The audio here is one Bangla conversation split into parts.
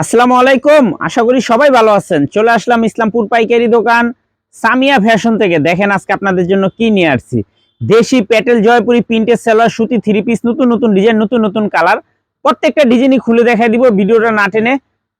আসসালামু আলাইকুম। আশা করি সবাই ভালো আছেন। চলে আসলাম ইসলামপুর পাইকারি দোকান সামিয়া ফ্যাশন থেকে। দেখেন আজকে আপনাদের জন্য কি নিয়ে আসছি। দেশি প্যাটেল জয়পুরি প্রিন্টের সেলার, সুতি থ্রি পিস নতুন নতুন ডিজাইন নতুন নতুন কালার প্রত্যেকটা ডিজাইনই খুলে দেখাই দিব, ভিডিওটা না টেনে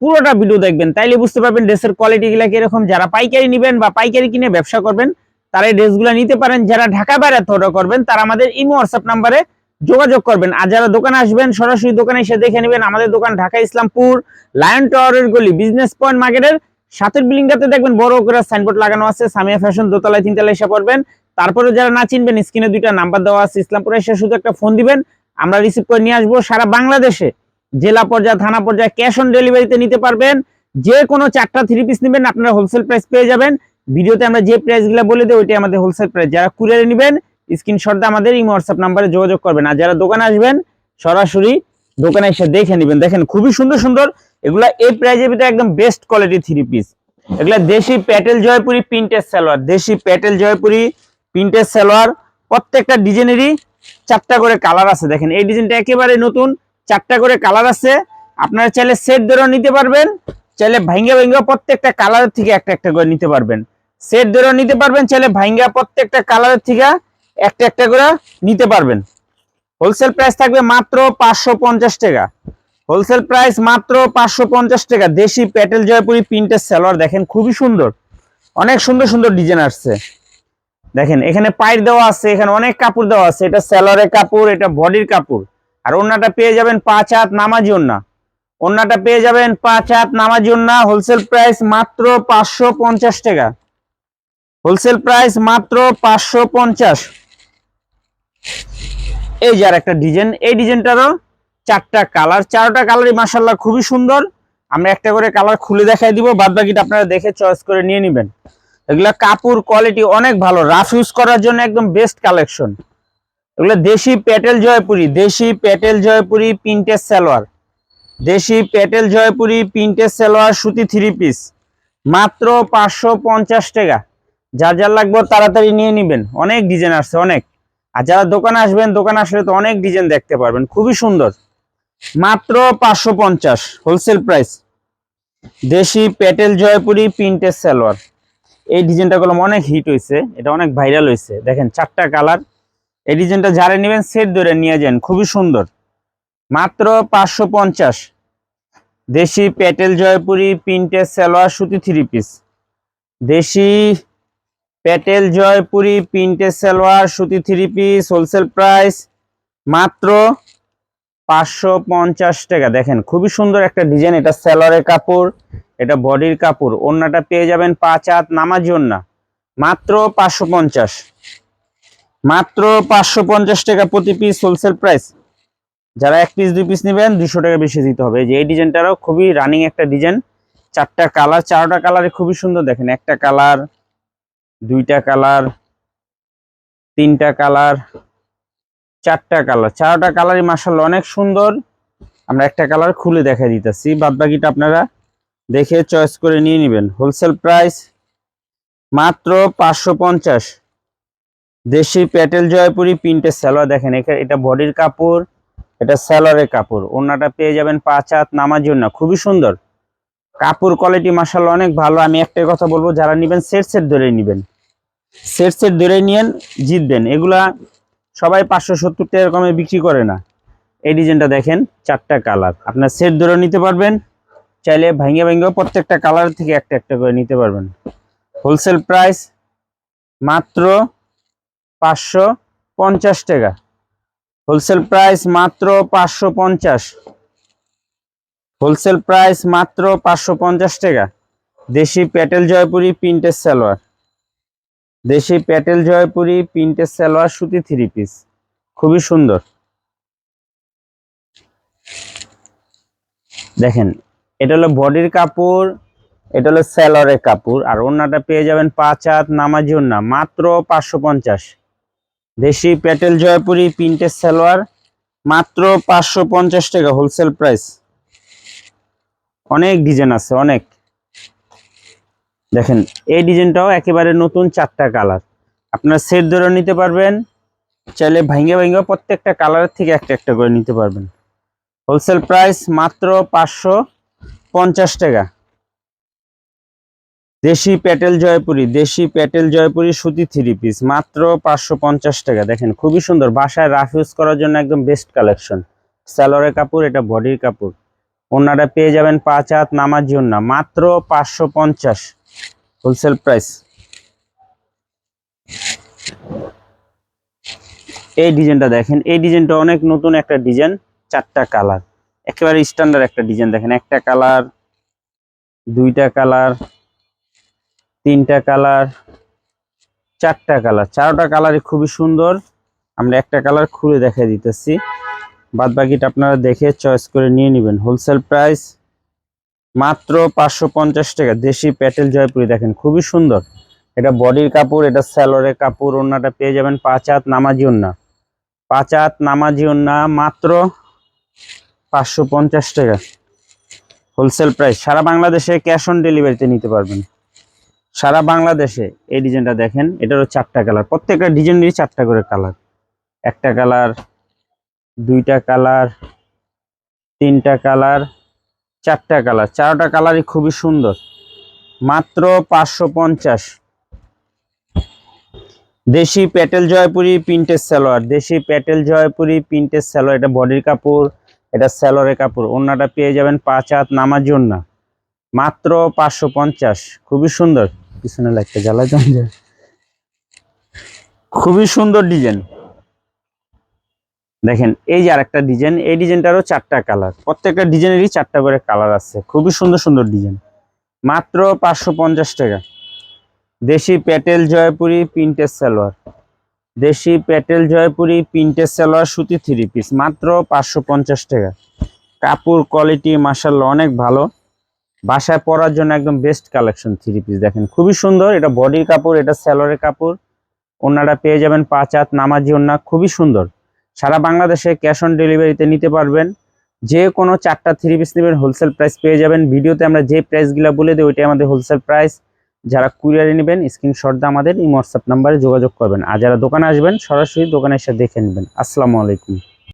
পুরোটা ভিডিও দেখবেন। তাইলে বুঝতে পারবেন ড্রেসের কোয়ালিটি গুলা কীরকম। যারা পাইকারি নেবেন বা পাইকারি কিনে ব্যবসা করবেন, তারা এই ড্রেসগুলো নিতে পারেন। যারা ঢাকা বাইরে অর্ডার করবেন, তারা আমাদের ইমো, হোয়াটসঅ্যাপ নাম্বারে যোগাযোগ করবেন। আর যারা দোকানে আসবেন, সরাসরি দোকানে এসে দেখে নেবেন আমাদের দোকান ঢাকা ইসলামপুর, লায়ন টাওয়ারের গলি বিজনেস পয়েন্ট মার্কেটের সাতের বিল্ডিংটাতে দেখবেন বড় করে সাইনবোর্ড লাগানো আছে, সামিয়া ফ্যাশন দোতলায় তিনতলায় এসে পড়বেন। তারপরে যারা না চিনবেন স্ক্রিনে দুইটা নাম্বার দেওয়া আছে, ইসলামপুরে এসে শুধু একটা ফোন দিবেন, আমরা রিসিভ করে নিয়ে আসব। সারা বাংলাদেশে, জেলা পর্যায়ে, থানা পর্যায়ে ক্যাশ অন ডেলিভারিতে নিতে পারবেন। যে কোনো চারটা থ্রি পিস নেবেন, আপনারা হোলসেল প্রাইস পেয়ে যাবেন। ভিডিওতে আমরা যে প্রাইসগুলো বলে দিই, ওইটাই আমাদের হোলসেল প্রাইস যারা কুরিয়ারে নেবেন স্ক্রিনশট আমাদের এই হোয়াটসঅ্যাপ নাম্বারে যোগাযোগ করবেন। আর যারা দোকানে আসবেন, সরাসরি দোকানে এসে দেখে নেবেন। দেখেন, খুবই সুন্দর সুন্দর। এগুলা এই প্রাইজের ভিতরে একদম বেস্ট কোয়ালিটি থ্রি পিস এগুলা দেশি প্যাটেল জয়পুরি প্রিন্টের সালোয়ার। দেশি প্যাটেল জয়পুরি প্রিন্টের সালোয়ার। প্রত্যেকটা ডিজাইনেরই চারটা করে কালার আছে। দেখেন, এই ডিজাইনটা একেবারে নতুন। চারটা করে কালার আছে। আপনারা চাইলে সেট ধরেও নিতে পারবেন। চাইলে ভাইঙ্গা ভাইঙ্গা প্রত্যেকটা কালারের থেকে একটা একটা করে নিতে পারবেন। সেট ধরেও নিতে পারবেন, চাইলে ভাইঙ্গা প্রত্যেকটা কালারের থেকে একটা একটা করে নিতে পারবেন। হোলসেল প্রাইস থাকবে মাত্র পাঁচশো পঞ্চাশ টাকা। হোলসেল প্রাইস মাত্র পাঁচশো পঞ্চাশ টাকা। দেশি প্যাটেল জয়পুরি প্রিন্টের সালোয়ার দেখেন খুবই সুন্দর। অনেক সুন্দর সুন্দর ডিজাইন আসছে। দেখেন, এখানে পাইর দেওয়া আছে, এখানে অনেক কাপড় দেওয়া আছে। এটা স্যালোয়ারের কাপড়, এটা বডির কাপড়। আর ওন্নাটা পেয়ে যাবেন পাঁচ হাত নামাজি ওন্না ওন্নাটা পেয়ে যাবেন পাঁচ হাত নামাজি ওন্না হোলসেল প্রাইস মাত্র পাঁচশো পঞ্চাশ টাকা। হোলসেল প্রাইস মাত্র পাঁচশো পঞ্চাশ। এই যে আর একটা ডিজাইন, এই ডিজাইনটারও চারটা কালার, চারটা কালারই মাসাল্লাহ খুবই সুন্দর। আমরা একটা করে কালার খুলে দেখাই দিব বাদ বাকিটা আপনারা দেখে চয়েস করে নিয়ে নেবেন। এগুলা কাপড় কোয়ালিটি অনেক ভালো রাফ ইউজ করার জন্য একদম বেস্ট কালেকশন এগুলো দেশি প্যাটেল জয়পুরি, দেশি প্যাটেল জয়পুরি প্রিন্টের সালোয়ার। দেশি প্যাটেল জয়পুরি প্রিন্টের সালোয়ার সুতি থ্রি পিস মাত্র পাঁচশো পঞ্চাশ টাকা। যার যার লাগবে তাড়াতাড়ি নিয়ে নেবেন। অনেক ডিজাইন আসছে, অনেক। আর যারা দোকানে আসবেন, দোকানে আসলে তো অনেক ডিজাইন দেখতে পারবেন, খুবই সুন্দর। মাত্র পাঁচশো পঞ্চাশ হোলসেল প্রাইস দেশি প্যাটেল জয়পুরি প্রিন্টের সালোয়ার। এই ডিজাইনটা করলাম, অনেক হিট হয়েছে এটা অনেক ভাইরাল হয়েছে দেখেন, চারটা কালার এই ডিজাইনটা যারা নেবেন সেট ধরে নিয়ে যান, খুবই সুন্দর। মাত্র পাঁচশো পঞ্চাশ। দেশি প্যাটেল জয়পুরি প্রিন্টের সালোয়ার সুতি থ্রি পিস দেশি প্যাটেল জয়পুরি প্রিন্টের সালোয়ার, সুতি থ্রি পিস, হোলসেল প্রাইস মাত্র পাঁচশো পঞ্চাশ টাকা। দেখেন, খুবই সুন্দর একটা ডিজাইন, এটা সালোয়ারের কাপড়, এটা বডির কাপড়। ওন্নাটা পেয়ে যাবেন পাঁচ হাত নামাজি ওন্না মাত্র পাঁচশো পঞ্চাশ। মাত্র পাঁচশো পঞ্চাশ টাকা প্রতি পিস হোলসেল প্রাইস। যারা এক পিস, দুই পিস নেবেন, দুশো টাকা বেশি দিতে হবে। যে, এই ডিজাইনটারও খুবই রানিং একটা ডিজাইন। চারটা কালার, চারটা কালারে খুবই সুন্দর। দেখেন, একটা কালার দুইটা কালার, তিনটা কালার, চারটা কালার। চারটা কালারই মার্শাল অনেক সুন্দর। আমরা একটা কালার খুলে দেখা দিতেছি। বাদ বাকিটা আপনারা দেখে চয়েস করে নিয়ে নেবেন। হোলসেল প্রাইস মাত্র পাঁচশো পঞ্চাশ। দেশি প্যাটেল জয়পুরি প্রিন্টের স্যালোয়ার দেখেন। এখানে এটা বডির কাপড়, এটা স্যালোয়ারের কাপড়। ওনাটা পেয়ে যাবেন পাঁচ হাত নামার জন্য। খুবই সুন্দর। কাপড় কোয়ালিটি মার্শাল অনেক ভালো। আমি একটাই কথা বলব, যারা নেবেন সেট সেট ধরে নেবেন। সেট সেট ধরে নিয়েন, জিতবেন। এগুলা সবাই পাঁচশো সত্তর টাকা কমে বিক্রি করে না। এই ডিজাইনটা দেখেন, চারটা কালার আপনার সেট ধরে নিতে পারবেন, চাইলে ভাঙ্গে ভাঙ্গে প্রত্যেকটা কালার থেকে একটা একটা করে নিতে পারবেন। হোলসেল প্রাইস মাত্র পাঁচশো পঞ্চাশ টাকা। হোলসেল প্রাইস মাত্র পাঁচশো পঞ্চাশ। হোলসেল প্রাইস মাত্র পাঁচশো পঞ্চাশ টাকা। দেশি প্যাটেল জয়পুরি প্রিন্টের সালোয়ার। দেশি প্যাটেল জয়পুরি প্রিন্টের সালোয়ার সুতি থ্রি পিস। খুবই সুন্দর। দেখেন, এটা হলো বডির কাপড়, এটা হলো স্যালোয়ারের কাপড়। আর ওন্নাটা পেয়ে যাবেন পাঁচ হাত নামাজি ওন্না মাত্র পাঁচশো পঞ্চাশ। দেশি প্যাটেল জয়পুরি প্রিন্টের সালোয়ার, মাত্র পাঁচশো পঞ্চাশ টাকা হোলসেল প্রাইস। অনেক ডিজাইন আছে, অনেক। দেখেন, এই ডিজাইনটাও একেবারে নতুন চারটা কালার। আপনার সেট ধরে নিতে পারবেন, চাইলে ভাঙ্গে ভাঙ্গে প্রত্যেকটা কালারের থেকে একটা একটা করে নিতে পারবেন। হোলসেল প্রাইস মাত্র পাঁচশো পঞ্চাশ টাকা। দেশি প্যাটেল জয়পুরি, দেশি প্যাটেল জয়পুরি সুতি থ্রি পিস মাত্র পাঁচশো পঞ্চাশ টাকা। দেখেন, খুবই সুন্দর। বাসায় রাফ ইউজ করার জন্য একদম বেস্ট কালেকশন স্যালোরের কাপড়, এটা বডির কাপড়। ওনারা পেয়ে যাবেন পাঁচ হাত নামার জন্য। মাত্র পাঁচশো পঞ্চাশ হোলসেল প্রাইস এই ডিজাইনটা দেখেন, এই ডিজাইনটা অনেক নতুন একটা ডিজাইন চারটা কালার একেবারে স্ট্যান্ডার্ড একটা ডিজাইন দেখেন, একটা কালার দুইটা কালার তিনটা কালার চারটা কালার চারটা কালারই খুবই সুন্দর। আমরা একটা কালার খুলে দেখাই দিতেছি। বাদ বাকিটা আপনারা দেখে চয়েস করে নিয়ে নেবেন। হোলসেল প্রাইস মাত্র পাঁচশো পঞ্চাশ টাকা। দেশি প্যাটেল জয়পুরি দেখেন, খুবই সুন্দর। এটা বডির কাপড়, এটা স্যালোরের কাপড় ওন্নাটা পেয়ে যাবেন পাঁচ হাত নামাজি ওন্না পাঁচ হাত নামাজি ওন্না মাত্র পাঁচশো পঞ্চাশ টাকা। হোলসেল প্রাইস সারা বাংলাদেশে ক্যাশ অন ডেলিভারিতে নিতে পারবেন। সারা বাংলাদেশে এই ডিজাইনটা দেখেন, এটারও চারটা কালার প্রত্যেকটা ডিজাইনেরই চারটা করে কালার একটা কালার দুইটা কালার, তিনটা কালার, চারটা কালার। চারটা কালারই খুবই সুন্দর। মাত্র পাঁচশো পঞ্চাশ। দেশি প্যাটেল জয়পুরি প্রিন্টের সালোয়ার। দেশি প্যাটেল জয়পুরি প্রিন্টের সালোয়ার। এটা বডির কাপড়, এটা স্যালোয়ারের কাপড়। ওন্নাটা পেয়ে যাবেন পাঁচ হাত নামার জন্য মাত্র পাঁচশো পঞ্চাশ। খুবই সুন্দর। পিছনে লাগতে জ্বালা জমে খুবই সুন্দর ডিজাইন। দেখেন, এই যে আরেকটা ডিজাইন, এই ডিজাইনটারও চারটা কালার। প্রত্যেকটা ডিজাইনেরই চারটা করে কালার আছে। খুবই সুন্দর সুন্দর ডিজাইন। মাত্র পাঁচশো পঞ্চাশ টাকা। দেশি প্যাটেল জয়পুরি প্রিন্টের সালোয়ার। দেশি প্যাটেল জয়পুরি প্রিন্টের সালোয়ার সুতি থ্রি পিস। মাত্র পাঁচশো পঞ্চাশ টাকা। কাপড় কোয়ালিটি মার্শাল্লাহ অনেক ভালো। বাসায় পরার জন্য একদম বেস্ট কালেকশন থ্রি পিস। দেখেন, খুবই সুন্দর। এটা বডির কাপড়, এটা স্যালোয়ারের কাপড়। ওনারা পেয়ে যাবেন পাঁচ হাত নামাজি ওনা খুবই সুন্দর। সারা বাংলাদেশে ক্যাশ অন ডেলিভারিতে নিতে পারবেন। যে কোনো চারটা থ্রি পিস নেবেন হোলসেল প্রাইস পেয়ে যাবেন। ভিডিওতে আমরা যে প্রাইসগুলো বলে দিই ওইটাই আমাদের হোলসেল প্রাইস যারা কুরিয়ারে নেবেন স্ক্রিনশট দিয়ে আমাদের এই হোয়াটসঅ্যাপ নাম্বারে যোগাযোগ করবেন। আর যারা দোকানে আসবেন, সরাসরি দোকানে এসে দেখে নেবেন। আসসালামু আলাইকুম।